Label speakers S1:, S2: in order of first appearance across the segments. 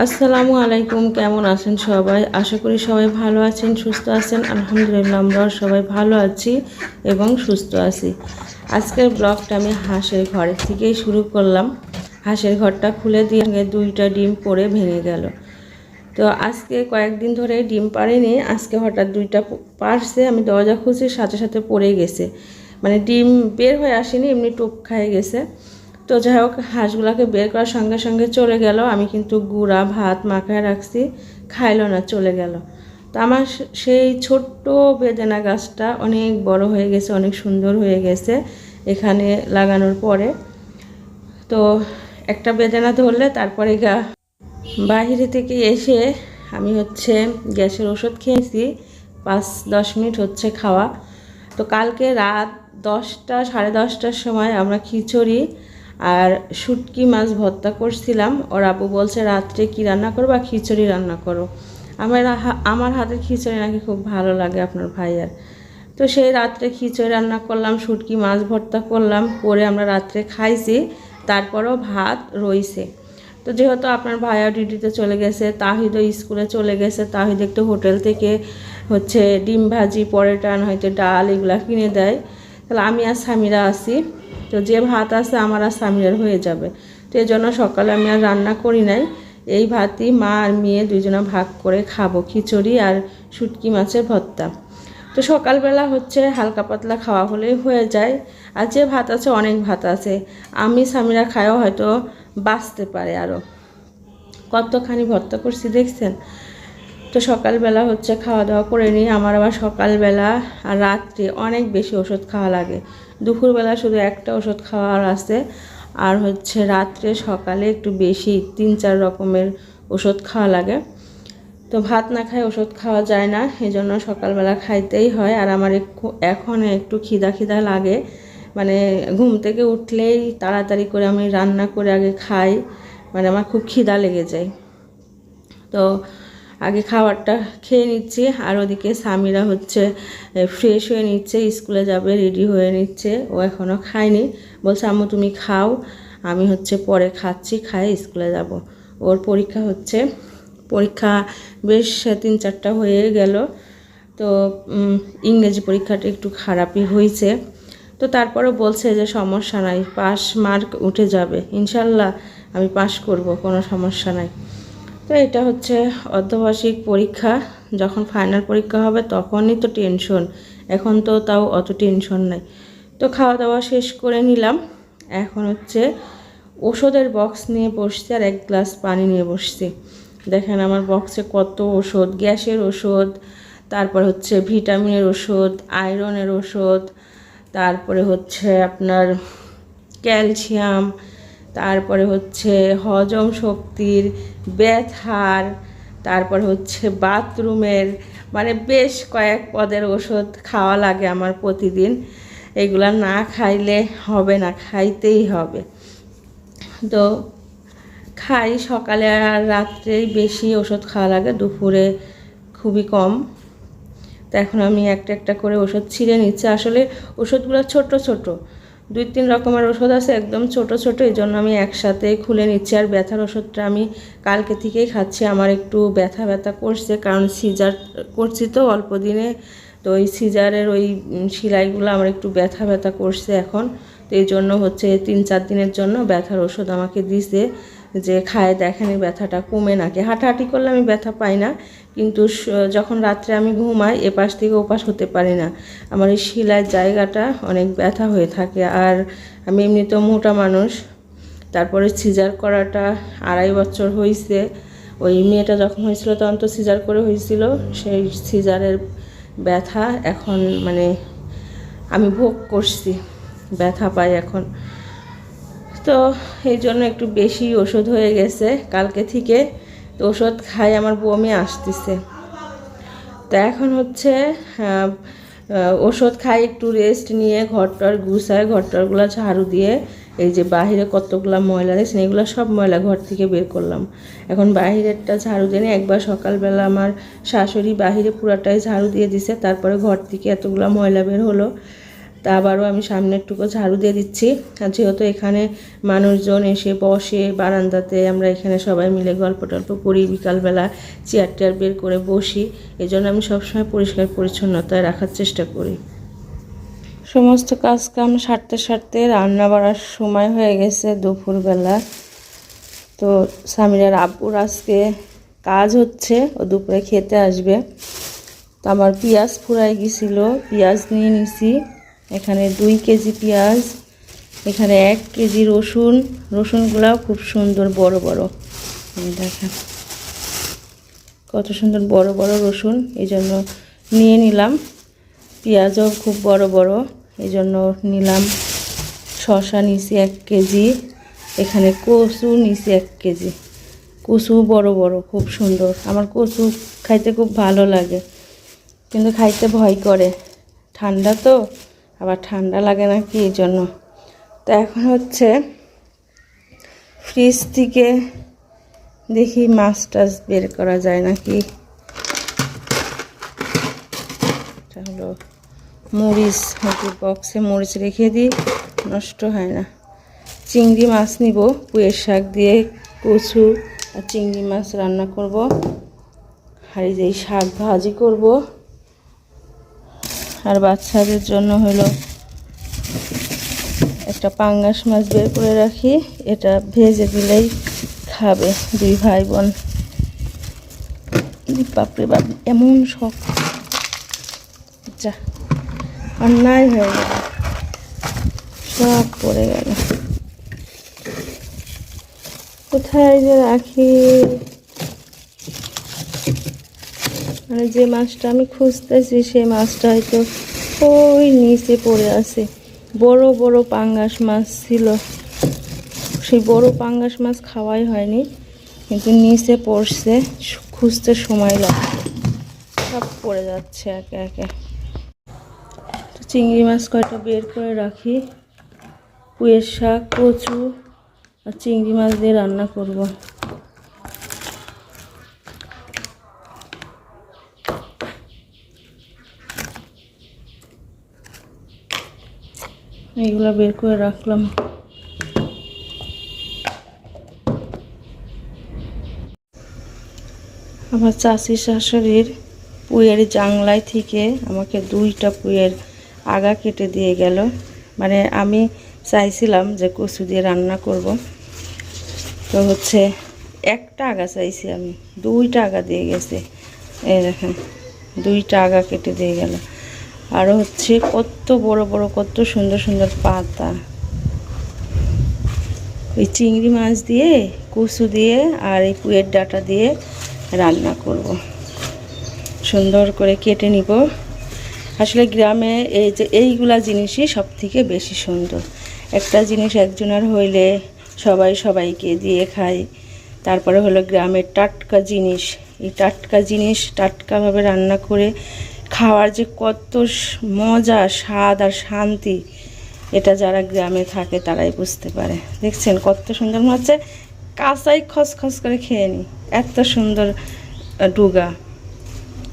S1: আসসালামু আলাইকুম, কেমন আছেন সবাই? আশা করি সবাই ভালো আছেন, সুস্থ আছেন। আলহামদুলিল্লাহ আমরাও সবাই ভালো আছি এবং সুস্থ আছি। আজকের ব্লগটা আমি হাঁসের ঘরের থেকেই শুরু করলাম। হাঁসের ঘরটা খুলে দিয়ে দুইটা ডিম পড়ে ভেঙে গেল। তো আজকে কয়েকদিন ধরে ডিম পারিনি আজকে হঠাৎ দুইটা পারছে আমি দরজা খুঁজছি সাথে সাথে পড়ে গেছে। মানে ডিম বের হয়ে আসেনি, এমনি টোপ খায় গেছে। তো যাই হোক, হাঁসগুলোকে বের করার সঙ্গে সঙ্গে চলে গেল। আমি কিন্তু গুঁড়া, ভাত মাখায় রাখছি, খাইলো না, চলে গেল। তো আমার সেই ছোট্ট বেদেনা গাছটা অনেক বড় হয়ে গেছে, অনেক সুন্দর হয়ে গেছে এখানে লাগানোর পরে। তো একটা বেদেনা ধরলে তারপরে গা বাহিরে থেকে এসে আমি হচ্ছে গ্যাসের ওষুধ খেয়েছি, পাঁচ দশ মিনিট হচ্ছে খাওয়া। তো কালকে রাত দশটা, সাড়ে দশটার সময় আমরা খিচুড়ি আর শুটকি মাছ ভর্তা করছিলাম। ওর আপু বলছে, রাত্রে কি রান্না করো বা খিচুড়ি রান্না করো? আমার আমার হাতের খিচুড়ি নাকি খুব ভালো লাগে আপনার ভাইয়ার। তো সেই রাত্রে খিচুড়ি রান্না করলাম, শুটকি মাছ ভর্তা করলাম, করে আমরা রাত্রে খাইছি। তারপরও ভাত রইছে। তো যেহেতু আপনার ভাইয়া ডিউটিতে চলে গেছে, তাহিদও স্কুলে চলে গেছে, তাহিদ একটু হোটেল থেকে হচ্ছে ডিম ভাজি পরেটান হয়তো ডাল এগুলা কিনে দেয়। তাহলে আমি আর স্বামীরা আসি তো যে ভাত আছে আমার আর স্বামীর হয়ে যাবে। তো এই জন্য সকালে আমি আর রান্না করি নাই। এই ভাতই মা আর মেয়ে দুজনে ভাগ করে খাব, খিচুড়ি আর শুটকি মাছের ভর্তা। তো সকালবেলা হচ্ছে হালকা পাতলা খাওয়া হলেই হয়ে যায়। আর যে ভাত আছে অনেক ভাত আছে। আমি স্বামীরা খায়ও হয়তো বাঁচতে পারে আরও কতখানি ভর্তা করছি দেখছেন? তো সকালবেলা হচ্ছে খাওয়া দাওয়া করে নিই। আমার আবার সকালবেলা আর রাত্রে অনেক বেশি ওষুধ খাওয়া লাগে। দুপুরবেলা শুধু একটা ওষুধ খাওয়ার আছে। আর হচ্ছে রাত্রে সকালে একটু বেশি তিন চার রকমের ওষুধ খাওয়া লাগে। তো ভাত না খায় ওষুধ খাওয়া যায় না এই জন্য সকালবেলা খাইতেই হয়। আর আমার এখন একটু খিদা খিদা লাগে। মানে ঘুম থেকে উঠলেই তাড়াতাড়ি করে আমি রান্না করে আগে খাই। মানে আমার খুব খিদা লেগে যায়। তো আগে খাবারটা খেয়ে নিচ্ছি। আর ওদিকে স্বামীরা হচ্ছে ফ্রেশ হয়ে নিচ্ছে, স্কুলে যাবে রেডি হয়ে নিচ্ছে। ও এখনও খায়নি। বলছে, আম্মু, তুমি খাও, আমি হচ্ছে পরে খাচ্ছি খাই স্কুলে যাব। ওর পরীক্ষা হচ্ছে। পরীক্ষা বেশ তিন চারটা হয়ে গেল। তো ইংরেজি পরীক্ষাটা একটু খারাপই হয়েছে। তো তারপরে বলছে যে, সমস্যা নাই পাস মার্ক উঠে যাবে। ইনশাল্লাহ আমি পাশ করব, কোনো সমস্যা নাই। তো এটা হচ্ছে অর্ধবার্ষিক পরীক্ষা। যখন ফাইনাল পরীক্ষা হবে তখনই তো টেনশন এখন তো তাও অত টেনশন নাই। তো খাওয়া দাওয়া শেষ করে নিলাম। এখন হচ্ছে ওষুধের বক্স নিয়ে বসছি আর এক গ্লাস পানি নিয়ে বসছি। দেখেন আমার বক্সে কত ওষুধ, গ্যাসের ওষুধ, তারপর হচ্ছে ভিটামিনের ওষুধ আয়রনের ওষুধ, তারপরে হচ্ছে আপনার ক্যালসিয়াম তারপরে হচ্ছে হজম শক্তির ব্যথার, তারপর হচ্ছে বাথরুমের মানে বেশ কয়েক পদের ওষুধ খাওয়া লাগে আমার প্রতিদিন। এগুলা না খাইলে হবে না, খাইতেই হবে। তো খাই সকালে আর রাত্রেই বেশি ওষুধ খাওয়া লাগে, দুপুরে খুবই কম। তো এখন আমি একটা একটা করে ওষুধ ছিঁড়ে নিচ্ছি। আসলে ওষুধগুলো ছোট ছোট। দুই তিন রকমের ওষুধ আছে, একদম ছোট ছোট এই জন্য আমি একসাথে খুলে নিচ্ছি। আর ব্যথার ওষুধটা আমি কালকে থেকেই খাচ্ছি। আমার একটু ব্যথা ব্যথা করছে, কারণ সিজার করছি তো অল্প দিনে। তো ওই সিজারের ওই সেলাইগুলো আমার একটু ব্যথা ব্যথা করছে এখন। তো এই জন্য হচ্ছে তিন চার দিনের জন্য ব্যথার ওষুধ আমাকে দিছে। যে খায় দেখেন এই ব্যথাটা কমে নাকি। হাঁটাহাঁটি করলে আমি ব্যথা পাই না, কিন্তু যখন রাত্রে আমি ঘুমাই, এপাশ থেকে ওপাশ হতে পারি না। আমার এই শিলার জায়গাটা অনেক ব্যথা হয়ে থাকে। আর আমি এমনিতেও মোটা মানুষ, তারপরে সিজার করাটা আড়াই বছর হয়েছে ওই মেয়েটা যখন হয়েছিল, তখন তো সিজার করে হয়েছিল, সেই সিজারের ব্যথা এখন মানে আমি ভোগ করছি, ব্যথা পাই এখন। তো এই জন্য একটু বেশি ওষুধ হয়ে গেছে কালকে থেকে। তো ওষুধ খাই, আমার বমি আসতেছে। তো এখন হচ্ছে ওষুধ খাই, একটু রেস্ট নিয়ে ঘরটার গুছায়, ঘরটারগুলো ঝাড়ু দিয়ে এই যে বাহিরে কতগুলো ময়লা দেখছেন, এগুলো সব ময়লা ঘর থেকে বের করলাম। এখন বাহিরেরটা ঝাড়ু দিয়ে একবার সকালবেলা আমার শাশুড়ি বাহিরে পুরাটাই ঝাড়ু দিয়ে দিছে, তারপরে ঘর থেকে এতগুলো ময়লা বের হলো। তা আবারও আমি সামনেরটুকু ঝাড়ু দিয়ে দিচ্ছি। আর যেহেতু এখানে মানুষজন এসে বসে বারান্দাতে আমরা এখানে সবাই মিলে গল্প টল্প করি, বিকালবেলা চেয়ার টেয়ার বের করে বসি এই জন্য আমি সবসময় পরিষ্কার পরিচ্ছন্নতায় রাখার চেষ্টা করি। সমস্ত কাজ কাম সারতে সারতে রান্না বাড়ার সময় হয়ে গেছে দুপুরবেলা। তো স্বামীরার আব্বুর আজকে কাজ হচ্ছে, ও দুপুরে খেতে আসবে। তো আমার পেঁয়াজ ফুরাই গেছিল, পেঁয়াজ নিয়ে নিছি। এখানে দুই কেজি পেঁয়াজ, এখানে এক কেজি রসুন। রসুনগুলাও খুব সুন্দর বড় বড়। দেখেন, কত সুন্দর বড় বড় রসুন। এই জন্য নিয়ে নিলাম। পেঁয়াজও খুব বড় বড়। এই জন্য নিলাম শশা নিছি এক কেজি, এখানে কচু নিছি এক কেজি। কচু বড় বড়, খুব সুন্দর। আমার কচু খাইতে খুব ভালো লাগে, কিন্তু খাইতে ভয় করে। ঠান্ডা তো আবার ঠান্ডা লাগে না কি জন্য? তো এখন হচ্ছে ফ্রিজ থেকে দেখি মাছ টাছ বের করা যায় নাকি? হলো মরিচ, হয়তো বক্সে মরিচ রেখে দিই, নষ্ট হয় না। চিংড়ি মাছ নিব পুয়ের শাক দিয়ে কচু আর চিংড়ি মাছ রান্না করব। আর এই যে শাক ভাজি করব। আর বাচ্চাদের জন্য হলো একটা পাঙ্গাস মাছ বের করে রাখি। এটা ভেজে দিলেই খাবে দুই ভাই বোন বাপরে বাপ, এমন শখ। যা, অন্যায় হয়ে গেল। সব পড়ে গেল। কোথায় যে রাখি? মানে যে মাছটা আমি খুঁজতেছি, সেই মাছটা হয়তো ওই নিচে পড়ে আছে। বড় বড় পাঙ্গাস মাছ ছিল। সেই বড় পাঙ্গাস মাছ খাওয়াই হয়নি, কিন্তু নিচে পড়ছে, খুঁজতে সময় লাগছে সব পড়ে যাচ্ছে একে একে। চিংড়ি মাছ কয়টা বের করে রাখি? পুয়ের শাক কচু, আর চিংড়ি মাছ দিয়ে রান্না করব। এইগুলা বের করে রাখলাম। আমার চাষি শাশুড়ির পুয়ের জাংলায় থেকে আমাকে দুইটা পুয়ের আগা কেটে দিয়ে গেল। মানে আমি চাইছিলাম যে কচু দিয়ে রান্না করব। তো হচ্ছে একটা আগা চাইছি আমি, দুইটা আগা দিয়ে গেছে। এই দেখেন, দুইটা আগা কেটে দিয়ে গেল। আরও হচ্ছে কত বড় বড়, কত সুন্দর সুন্দর পাতা। ওই চিংড়ি মাছ দিয়ে, কচু দিয়ে আর এই পুয়ের ডাটা দিয়ে রান্না করব। সুন্দর করে কেটে নিব। আসলে গ্রামে এই যে এইগুলা জিনিসই সব থেকে বেশি সুন্দর। একটা জিনিস একজনের হইলে সবাই সবাইকে দিয়ে খায়। তারপরে হলো গ্রামের টাটকা জিনিস। এই টাটকা জিনিস টাটকাভাবে রান্না করে খাওয়ার যে কত মজা, স্বাদ আর শান্তি, এটা যারা গ্রামে থাকে তারাই বুঝতে পারে। দেখছেন কত সুন্দর মনে হচ্ছে কাঁচাই খসখস করে খেয়ে নি। এত সুন্দর ডুগা।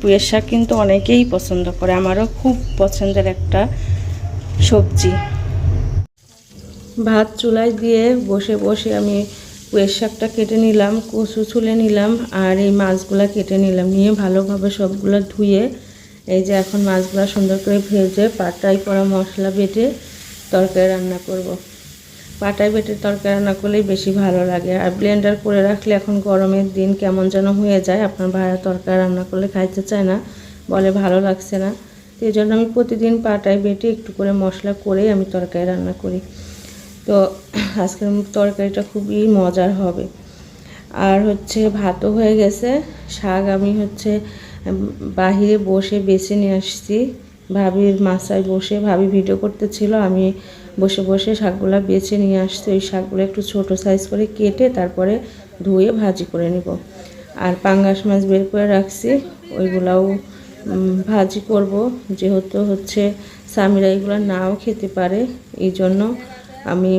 S1: পুয়ের শাক কিন্তু অনেকেই পছন্দ করে, আমারও খুব পছন্দের একটা সবজি। ভাত চুলায় দিয়ে বসে বসে আমি পুয়ের শাকটা কেটে নিলাম, কচু ছুলে নিলাম, আর এই মাছগুলা কেটে নিলাম, নিয়ে ভালোভাবে সবগুলো ধুয়ে এই যে এখন মাছগুলো সুন্দর করে ভেজে পাটাই করা মশলা বেটে তরকারি রান্না করব। পাটায় বেটে তরকারি রান্না করলেই বেশি ভালো লাগে। আর ব্লেন্ডার করে রাখলে এখন গরমের দিন কেমন যেন হয়ে যায়। আপনার ভাইয়া তরকারি রান্না করলে খাইতে চায় না, বলে ভালো লাগছে না। তো এই জন্য আমি প্রতিদিন পাটায় বেটে একটু করে মশলা করেই আমি তরকারি রান্না করি। তো আজকের তরকারিটা খুবই মজার হবে। আর হচ্ছে ভাতও হয়ে গেছে। শাক আমি হচ্ছে বাহিরে বসে বেছে নিয়ে আসছি। ভাবির মাছায় বসে ভাবি ভিডিও করতেছিল, আমি বসে বসে শাকগুলা বেছে নিয়ে আসছি। ওই শাকগুলো একটু ছোট সাইজ করে কেটে তারপরে ধুয়ে ভাজি করে নিব। আর পাঙ্গাস মাছ বের করে রাখছি, ওইগুলাও ভাজি করব। যেহেতু হচ্ছে স্বামীরা এগুলো নাও খেতে পারে, এই জন্য আমি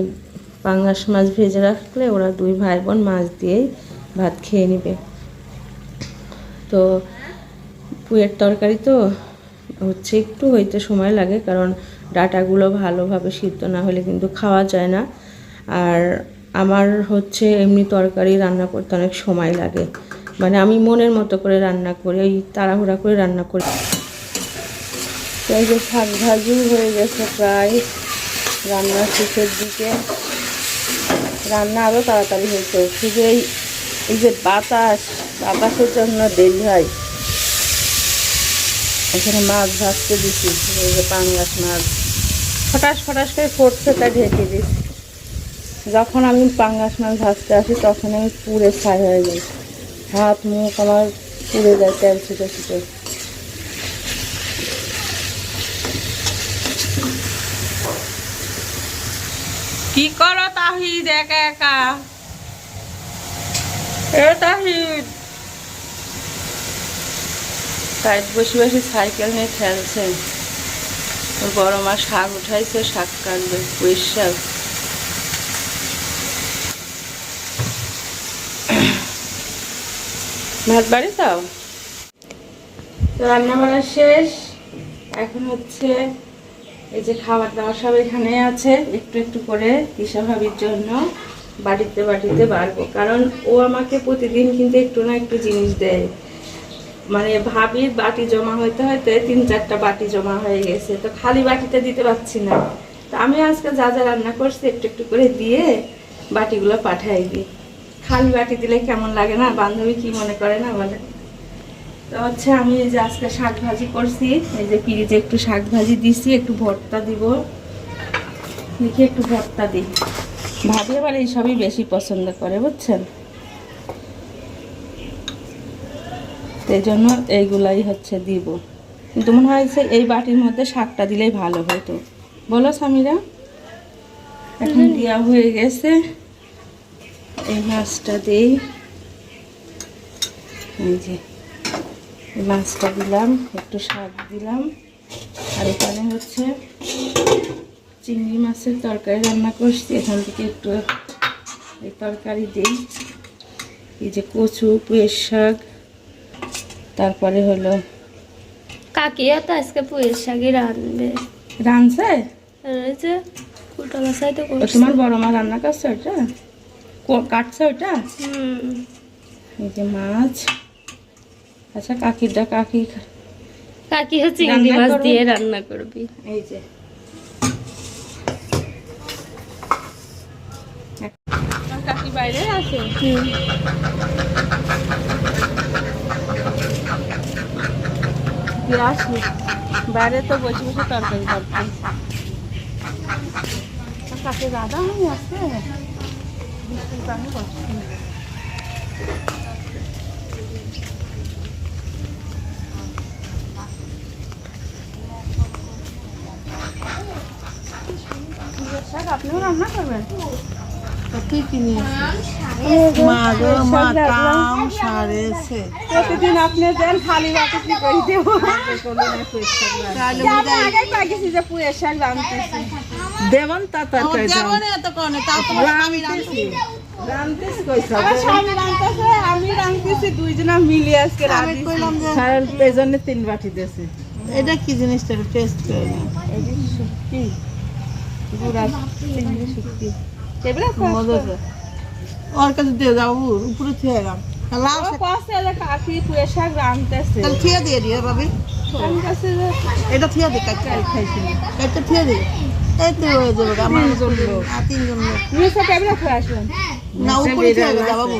S1: পাঙ্গাস মাছ ভেজে রাখলে ওরা দুই ভাই বোন মাছ দিয়েই ভাত খেয়ে নেবে। তো পুয়ের তরকারি তো হচ্ছে একটু হইতে সময় লাগে, কারণ ডাটাগুলো ভালোভাবে সিদ্ধ না হলে কিন্তু খাওয়া যায় না। আর আমার হচ্ছে এমনি তরকারি রান্না করতে অনেক সময় লাগে। মানে আমি মনের মতো করে রান্না করি ওই তাড়াহুড়া করে রান্না করি। এই যে শাক ভাজি হয়ে গেছে প্রায়, রান্না শেষের দিকে। রান্না আরও তাড়াতাড়ি হয়েছে শুধু এই এই যে বাতাস, বাতাসের জন্য দেরি হয়। এখানে মাছ ভাজতে দিছি, এই যে পাঙ্গাস মাছ। ফটাস ফটাস করে ফুটছে তা ঢেকে দিছি। যখন আমি পাঙ্গাস মাছ ভাজতে আসি, তখন আমি পুড়ে ছাই হয়ে যাই। হাত, মুখ আমার পুড়ে যায়, তেল ছুটে ছুটে। কি করো তাহিদ, একা একা? এ তাহিদ তাই বসে বসে সাইকেল নিয়ে খেলছে ওর বড় মা শাক উঠাইছে, শাক কাটবে পুঁই শাক ভাত বাড়ি তাও রান্না বান্না শেষ। এখন হচ্ছে এই যে খাবার দাবার সব এখানে আছে, একটু একটু করে দিশা ভাবির জন্য বাটিতে বাটিতে বাড়বো। কারণ ও আমাকে প্রতিদিন কিন্তু একটু না একটু জিনিস দেয়। মানে ভাবির বাটি জমা হইতে হইতে তিন চারটা বাটি জমা হয়ে গেছে। তো খালি বাটিতে দিতে পারছি না। তো আমি আজকে যা যা রান্না করছি একটু একটু করে দিয়ে বাটিগুলো পাঠাই দিই। খালি বাটি দিলে কেমন লাগে না? বান্ধবী কি মনে করে না বলে? তো হচ্ছে আমি যে আজকে শাক ভাজি করছি। এই যে পিরিজে একটু শাক ভাজি দিছি, একটু ভর্তা দিব। দেখি একটু ভর্তা দিই। ভাবি আবার এইসবই বেশি পছন্দ করে, বুঝছেন? এই জন্য এইগুলাই হচ্ছে দিব। কিন্তু মনে হয় যে এই বাটির মধ্যে শাকটা দিলেই ভালো হতো বলো সামিরা। এখন দেওয়া হয়ে গেছে। এই মাছটা দিই। এই যে মাছটা দিলাম একটু শাক দিলাম। আর এখানে হচ্ছে চিংড়ি মাছের তরকারি রান্না করছি। এখান থেকে একটু এই তরকারি দিই। এই যে কচু পুয়ের শাক তারপরে হলো
S2: কাকিয়া তো আজকে পুয়ের শাকই রাঁধবে। রাঁধছে? যে কুটা বাসায় তো
S1: তোমার বড় মা রান্না করছে ওটা? কো- কাটছে ওটা?
S2: হুম।
S1: এই যে মাছ। আচ্ছা কাকিরটা কাকি
S2: কাকি হচ্ছে চিংড়ি মাছ দিয়ে রান্না করবি।
S1: এই যে। কাকি বাইরে আছে?
S2: হুম
S1: দিয়ে আসি। বাইরে তো বসে বসে তরকারি করতে কাকে দাদা আমি আছে। বৃষ্টির পানি বসছি। শাক আপনিও রান্না করবেন?
S3: কিনে সারেছে
S1: প্রতিদিন আপনি দেন খালি বাটি কি করে দেবো?
S3: তাহলে
S1: আগে পাকিছি যে পুয়ের শাক রাঁধতেছি
S3: দেবন তা তরকারি দেবন এত কোনে তা তোমার স্বামী রাঁধছে
S1: রাঁধতেছি কইছ স্বামী রাঁধতেছে আমি রাঁধতেছি দুইজনা মিলে আজকে রাঁধতেছি
S3: কইলাম যে
S1: স্যার পেছনে তিন বাটি দিয়েছে।
S3: এটা কি জিনিসটা টেস্ট করে না
S1: এই গুড়া চিংড়ি
S3: ওর কাছে দিয়ে যাও উপরে থিয়ে গেলাম থিয়ে দিয়ে দিও ভাবি।
S1: যে
S3: এটা থিয়ে দে কাটতে
S1: খাইছি।
S3: কাটতে থিয়ে দে। এই তো হয়ে যাবে আমার
S1: তিনজন লোক।
S3: না উপরে থিয়ে যাও বাবু